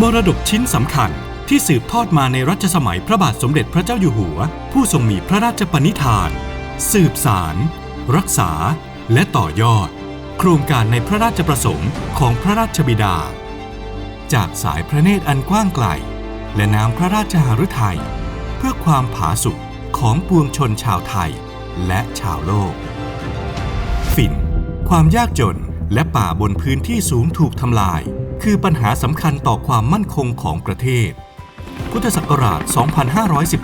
มรดกชิ้นสำคัญที่สืบทอดมาในรัชสมัยพระบาทสมเด็จพระเจ้าอยู่หัว ผู้ทรงมีพระราชปณิธาน สืบสาร รักษา และต่อยอด โครงการในพระราชประสงค์ของพระราชบิดา จากสายพระเนตรอันกว้างไกล และน้ำพระราชหฤทัย เพื่อความผาสุกของปวงชนชาวไทยและชาวโลก ฝิ่น ความยากจนและป่าบนพื้นที่สูงถูกทำลาย คือปัญหาสำคัญต่อความมั่นคงของประเทศ พุทธศักราช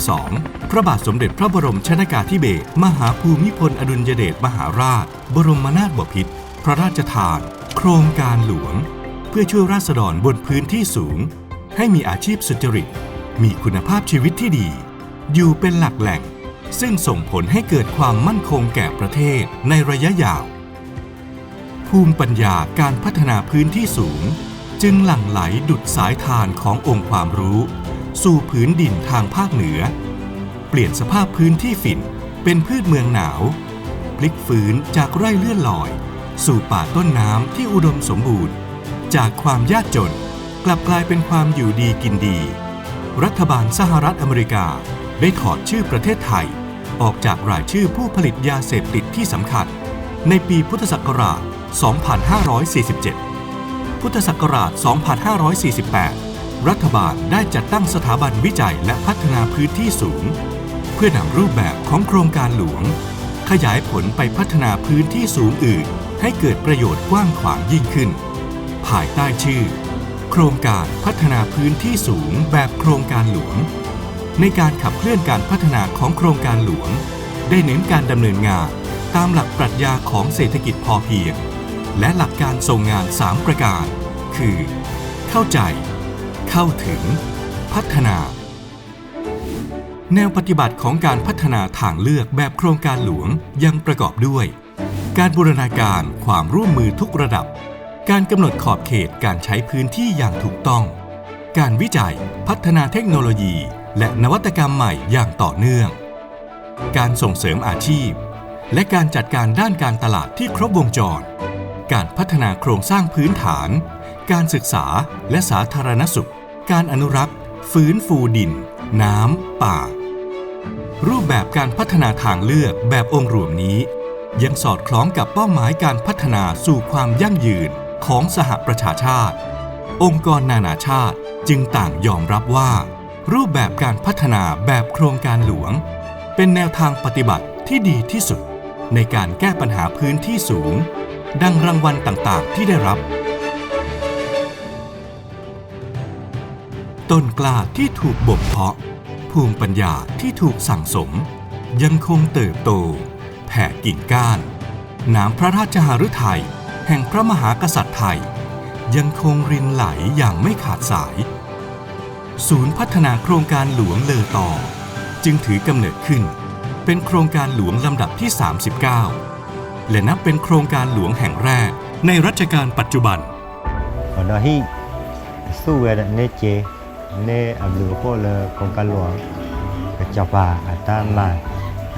2512 พระบาทสมเด็จพระบรมชนากาธิเบศรมหาภูมิพลอดุลยเดชมหาราช บรมนาถบพิตรพระราชทาน โครงการหลวง เพื่อช่วยราษฎรบนพื้นที่สูง ให้มีอาชีพสุจริต มีคุณภาพชีวิตที่ดี อยู่เป็นหลักแหล่ง ซึ่งส่งผลให้เกิดความมั่นคงแก่ประเทศในระยะยาว ภูมิปัญญาการพัฒนาพื้นที่สูง จึงหลั่งไหลดุดสายทานขององค์ความรู้ สู่ผืนดินทางภาคเหนือ เปลี่ยนสภาพพื้นที่ฝิ่นเป็นพืชเมืองหนาว พลิกฟื้นจากไร่เลื่อนลอย สู่ป่าต้นน้ำที่อุดมสมบูรณ์ จากความยากจนกลับกลายเป็นความอยู่ดีกินดี รัฐบาลสหรัฐอเมริกาได้ถอดชื่อประเทศไทย ออกจากรายชื่อผู้ผลิตยาเสพติดที่สำคัญ ในปีพุทธศักราช 2547 พุทธศักราช 2548 รัฐบาลได้จัดตั้งสถาบันวิจัยและพัฒนาพื้นที่สูง เพื่อนำรูปแบบของโครงการหลวง ขยายผลไปพัฒนาพื้นที่สูงอื่น ให้เกิดประโยชน์กว้างขวางยิ่งขึ้น ภายใต้ชื่อ โครงการพัฒนาพื้นที่สูงแบบโครงการหลวง ในการขับเคลื่อนการพัฒนาของโครงการหลวง ได้เน้นการดำเนินงานตามหลักปรัชญาของเศรษฐกิจพอเพียง และหลักการทรงงาน 3 ประการ คือ เข้าใจ เข้าถึง พัฒนา แนวปฏิบัติของการพัฒนาทางเลือกแบบโครงการหลวงยังประกอบด้วย การบูรณาการความร่วมมือทุกระดับ การกำหนดขอบเขตการใช้พื้นที่อย่างถูกต้อง การวิจัยพัฒนาเทคโนโลยี และนวัตกรรมใหม่อย่างต่อเนื่อง การส่งเสริมอาชีพ และการจัดการด้านการตลาดที่ครบวงจร การพัฒนาโครงสร้างพื้นฐาน การศึกษาและสาธารณสุข การอนุรักษ์ ฟื้นฟูดิน น้ำ ป่า รูปแบบการพัฒนาทางเลือกแบบองค์รวมนี้ ยังสอดคล้องกับเป้าหมายการพัฒนาสู่ความยั่งยืนของสหประชาชาติ องค์กรนานาชาติจึงต่างยอมรับว่า รูปแบบการพัฒนาแบบโครงการหลวง เป็นแนวทางปฏิบัติที่ดีที่สุด ในการแก้ปัญหาพื้นที่สูง ดังรางวัลต่างๆ ที่ได้รับ ต้นกล้าที่ถูกบ่มเพาะ ภูมิปัญญาที่ถูกสั่งสม ยังคงเติบโต แผ่กิ่งก้าน น้ำพระราชหฤทัยแห่งพระมหากษัตริย์ไทย ยังคงรินไหลอย่างไม่ขาดสาย ศูนย์พัฒนาโครงการหลวงเลอต่อ จึงถือกำเนิดขึ้น เป็นโครงการหลวงลำดับที่ 39 และนับเป็นโครงการหลวงแห่งแรก ในรัชกาลปัจจุบัน Pada hi su we da ne che ne ablu ko le kong ka luang ka cha pa ata ma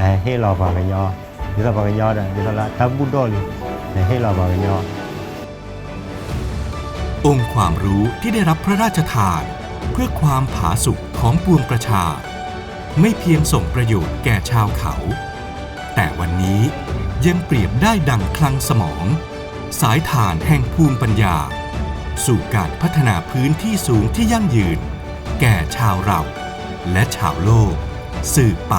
ai he lo ba ga yo ni lo ba ga yo da ni lo la ta bu do li ne he lo ba ga yo องค์ความรู้ที่ได้รับพระราชทาน เพื่อความผาสุกของปวงประชา ไม่เพียงส่งประโยชน์แก่ชาวเขา แต่วันนี้ ยังเปรียบได้ดังคลังสมอง สายฐานแห่งภูมิปัญญา สู่การพัฒนาพื้นที่สูงที่ยั่งยืน แก่ชาวเรา และชาวโลก สืบไป